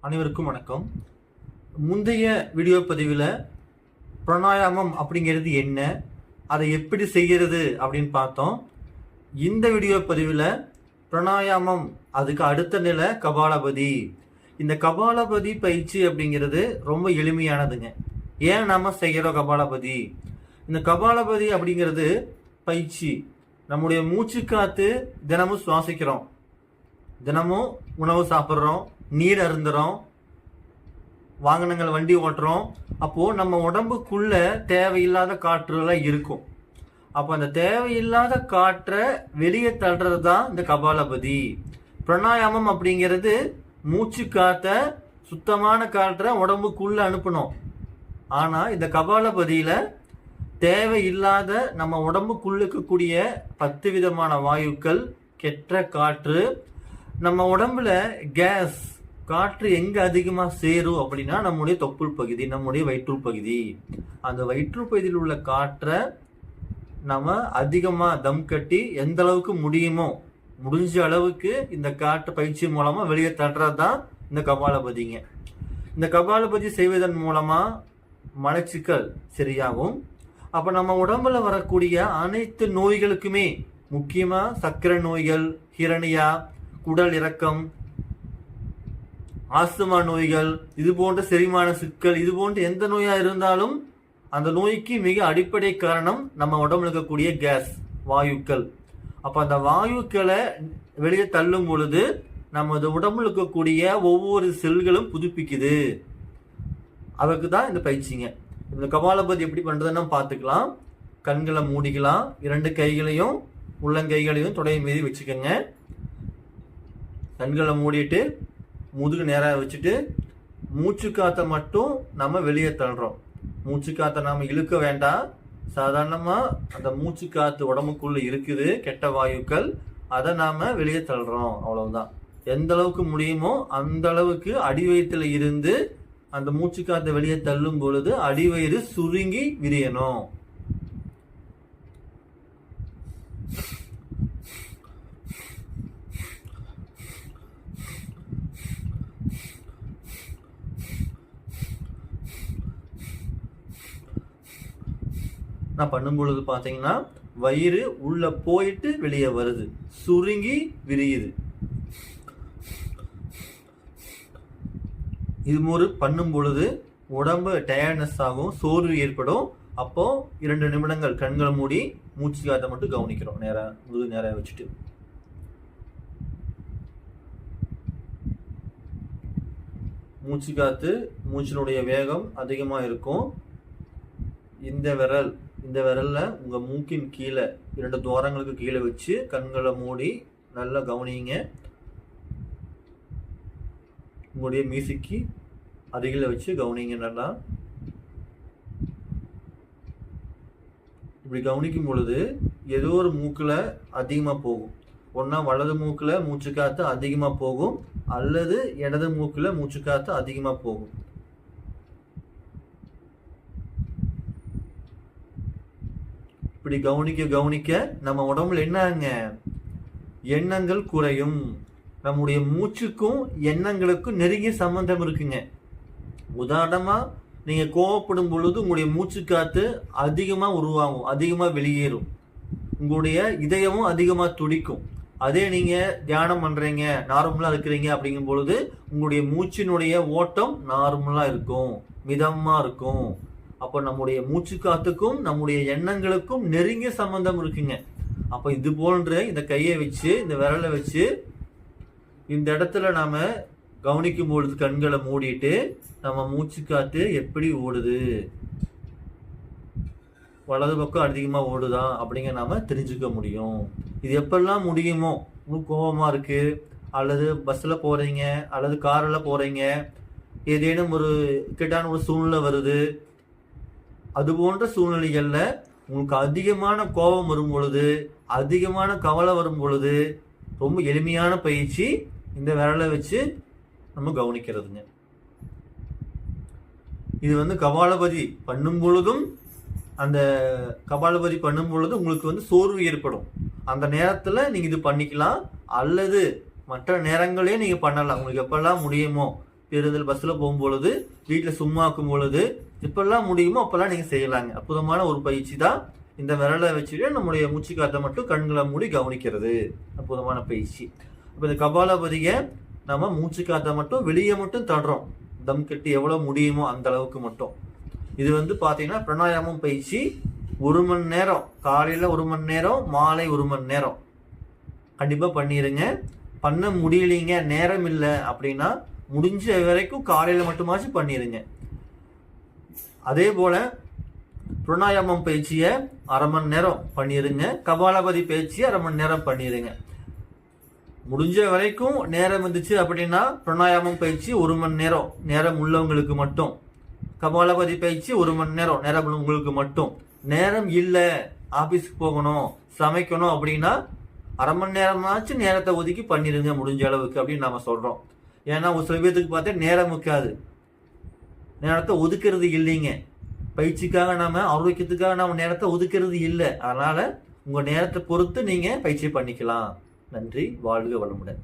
அனைவருக்கும் வணக்கம். முந்தைய வீடியோ பதிவில் பிராணாயாமம் அப்படிங்கிறது என்ன அதை எப்படி செய்கிறது அப்படின்னு பார்த்தோம். இந்த வீடியோ பதிவில் பிராணாயாமம் அதுக்கு அடுத்த நிலை கபாலபதி. இந்த கபாலபதி பயிற்சி அப்படிங்கிறது ரொம்ப எளிமையானதுங்க. ஏன் நாம் செய்கிறோம் கபாலபதி? இந்த கபாலபதி அப்படிங்கிறது பயிற்சி. நம்முடைய மூச்சு காத்து தினமும் சுவாசிக்கிறோம். தினமும் உணவு சாப்பிட்றோம். நீர் அருந்துறோம். வாகனங்கள் வண்டி ஓட்டுறோம். அப்போ நம்ம உடம்புக்குள்ளே தேவையில்லாத காற்றுலாம் இருக்கும். அப்போ அந்த தேவையில்லாத காற்றை வெளியே தள்ளுறது தான் இந்த கபாலபதி. பிரணாயாமம் அப்படிங்கிறது மூச்சு காற்றை சுத்தமான காற்றை உடம்புக்குள்ளே அனுப்பணும். ஆனால் இந்த கபாலபதியில் தேவையில்லாத நம்ம உடம்புக்குள்ள இருக்கக்கூடிய பத்து விதமான வாயுக்கள் கெட்ட காற்று நம்ம உடம்புல கேஸ் காற்று எங்கே அதிகமாக சேரும் அப்படின்னா நம்முடைய தொப்புள் பகுதி நம்முடைய வயிற்றுள் பகுதி. அந்த வயிற்றுள் பகுதியில் உள்ள காற்றை நம்ம அதிகமாக தம் கட்டி எந்த அளவுக்கு முடியுமோ முடிஞ்ச அளவுக்கு இந்த காற்று பயிற்சி மூலமாக வெளியே தட்டுறது தான் இந்த கபாலபதிங்க. இந்த கபாலபதி செய்வதன் மூலமாக மலச்சிக்கல் சரியாகும். அப்போ நம்ம உடம்புல வரக்கூடிய அனைத்து நோய்களுக்குமே முக்கியமாக சர்க்கரை நோய்கள் ஹிரணியா குடல் இறக்கம் ஆஸ்துமா நோய்கள் இது போன்ற செரிமான சிக்கல் இது போன்ற எந்த நோயா இருந்தாலும் அந்த நோய்க்கு மிக அடிப்படை காரணம் நம்ம உடம்புல இருக்கக்கூடிய கேஸ் வாயுக்கள். அப்ப அந்த வாயுக்களை வெளியே தள்ளும் பொழுது நமது உடம்புல இருக்கக்கூடிய ஒவ்வொரு செல்களும் புதுப்பிக்குது. அதற்கு தான் இந்த பயிற்சிங்க. இந்த கபாலபதி எப்படி பண்றதுன்னு பார்த்துக்கலாம். கண்களை மூடிக்கலாம். இரண்டு கைகளையும் உள்ளங்கைகளையும் தொடை மீதி வச்சுக்கோங்க. கண்களை மூடிட்டு முதுகு நேராக வச்சுட்டு மூச்சு காற்றை மட்டும் நம்ம வெளியே தள்ளுறோம். மூச்சு காற்றை நாம் இழுக்க வேண்டாம். சாதாரணமாக அந்த மூச்சு காற்று உடம்புக்குள்ளே இருக்குது கெட்ட வாயுக்கள் அதை நாம் வெளியே தள்ளுறோம். அவ்வளவுதான். எந்த அளவுக்கு முடியுமோ அந்த அளவுக்கு அடிவயத்தில் இருந்து அந்த மூச்சு காற்றை வெளியே தள்ளும் பொழுது அடிவயிறு சுருங்கி விரியணும். நான் பண்ணும் பொழுது பார்த்தீங்கன்னா வயிறு உள்ள போயிட்டு வெளியே வருது. சுருங்கி விரியுது. இது ஒரு பண்ணும் பொழுது உடம்பு டயர்ட்னஸ் ஆகும் சோர்வு ஏற்படும். அப்போ இரண்டு நிமிடங்கள் கண்களை மூடி மூச்சு காத்த மட்டும் கவனிக்கிறோம். நேராக முதுகு நேராக வச்சுட்டு. மூச்சு காத்து மூச்சினுடைய வேகம் அதிகமாக இருக்கும். இந்த விரல் இந்த விரல்ல உங்கள் மூக்கின் கீழே இரண்டு துவாரங்களுக்கு கீழே வச்சு கண்களை மூடி நல்லா கவனிங்க. உங்களுடைய மீசிக்கு அருகில் வச்சு கவனிங்க நல்லா. இப்படி கவனிக்கும் பொழுது ஏதோ ஒரு மூக்கில் அதிகமாக போகும். ஒன்றா வலது மூக்கில் மூச்சு காற்று அதிகமாக போகும் அல்லது இடது மூக்கில் மூச்சு காற்று அதிகமாக போகும். இப்படி கவனிக்க கவனிக்க நம்ம உடம்புல என்னங்க? எண்ணங்கள் குறையும். நம்முடைய மூச்சுக்கும் எண்ணங்களுக்கும் நெருங்கிய சம்பந்தம் இருக்குங்க. உதாரணமா நீங்க கோவப்படும் பொழுது உங்களுடைய மூச்சு காத்து அதிகமா உருவாகும் அதிகமா வெளியேறும். உங்களுடைய இதயமும் அதிகமா துடிக்கும். அதே நீங்க தியானம் பண்றீங்க நார்மலா இருக்கிறீங்க அப்படிங்கும் பொழுது உங்களுடைய மூச்சினுடைய ஓட்டம் நார்மலா இருக்கும் மிதமா இருக்கும். அப்போ நம்முடைய மூச்சு காத்துக்கும் நம்முடைய எண்ணங்களுக்கும் நெருங்கிய சம்பந்தம் இருக்குங்க. அப்போ இது போன்ற இந்த கையை வச்சு இந்த விரலை வச்சு இந்த இடத்துல நாம கவனிக்கும் பொழுது கண்களை மூடிட்டு நம்ம மூச்சு காத்து எப்படி ஓடுது? வலது பக்கம் அதிகமா ஓடுதா? அப்படிங்க நாம தெரிஞ்சுக்க முடியும். இது எப்பெல்லாம் முடியுமோ? உங்களுக்கு கோபமா இருக்கு. அல்லது பஸ்ல போறீங்க அல்லது கார்ல போறீங்க ஏதேனும் ஒரு கெட்டான ஒரு சூழ்நிலை வருது அது போன்ற சூழ்நிலைகளில் உங்களுக்கு அதிகமான கோபம் வரும் பொழுது அதிகமான கவலை வரும் பொழுது ரொம்ப எளிமையான பயிற்சி இந்த விரலை வச்சு நம்ம கவனிக்கிறதுங்க. இது வந்து கபாலபதி பண்ணும் பொழுதும் அந்த கபாலபதி பண்ணும் பொழுது உங்களுக்கு வந்து சோர்வு ஏற்படும். அந்த நேரத்தில் நீங்கள் இது பண்ணிக்கலாம் அல்லது மற்ற நேரங்களையும் நீங்கள் பண்ணலாம். உங்களுக்கு எப்பெல்லாம் முடியுமோ பேருந்தில் பஸ்ஸில் போகும்பொழுது வீட்டில் சும்மா இருக்கும் பொழுது எப்பெல்லாம் முடியுமோ அப்பெல்லாம் நீங்கள் செய்யலாங்க. அற்புதமான ஒரு பயிற்சி தான். இந்த விரலை வச்சுட்டு நம்முடைய மூச்சு காற்றை மட்டும் கண்களை மூடி கவனிக்கிறது. அற்புதமான பயிற்சி. இப்போ இந்த கபாலபதியை நம்ம மூச்சு காற்றை மட்டும் வெளியே மட்டும் தடுறோம். தம் கட்டி எவ்வளோ முடியுமோ அந்த அளவுக்கு மட்டும். இது வந்து பார்த்தீங்கன்னா பிராணாயாமம் பயிற்சி ஒரு மணி நேரம். காலையில் ஒரு மணி நேரம் மாலை ஒரு மணி நேரம். கண்டிப்பாக பண்ணிடுங்க பண்ண முடியலைங்க நேரம் இல்லை அப்படின்னா முடிஞ்ச வரைக்கும் காலையில் மட்டுமாச்சும் பண்ணிடுங்க அதே போல் பிரணாயாமம் பயிற்சியை அரை மணி நேரம் பண்ணிடுங்க கபாலபதி பயிற்சியை அரை மணி நேரம் பண்ணிடுங்க முடிஞ்ச வரைக்கும் நேரம் இருந்துச்சு அப்படின்னா பிரணாயாமம் பயிற்சி ஒரு மணி நேரம் நேரம் உள்ளவங்களுக்கு மட்டும். கபாலபதி பயிற்சி ஒரு மணி நேரம் நேரம் உள்ளவங்களுக்கு மட்டும். நேரம் இல்லை ஆஃபீஸுக்கு போகணும் சமைக்கணும் அப்படின்னா அரை மணி நேரமாச்சும் நேரத்தை ஒதுக்கி பண்ணிடுங்க முடிஞ்ச அளவுக்கு அப்படின்னு நம்ம சொல்கிறோம் ஏன்னா ஒரு சில பேர்த்துக்கு பார்த்தா நேரம் இருக்காது. நேரத்தை ஒதுக்கிறது இல்லைங்க. பயிற்சிக்காக நாம ஆரோக்கியத்துக்காக நாம நேரத்தை ஒதுக்குறது இல்லை. அதனால உங்க நேரத்தை பொறுத்து நீங்க பயிற்சி பண்ணிக்கலாம். நன்றி. வாழ்க வளமுடன்.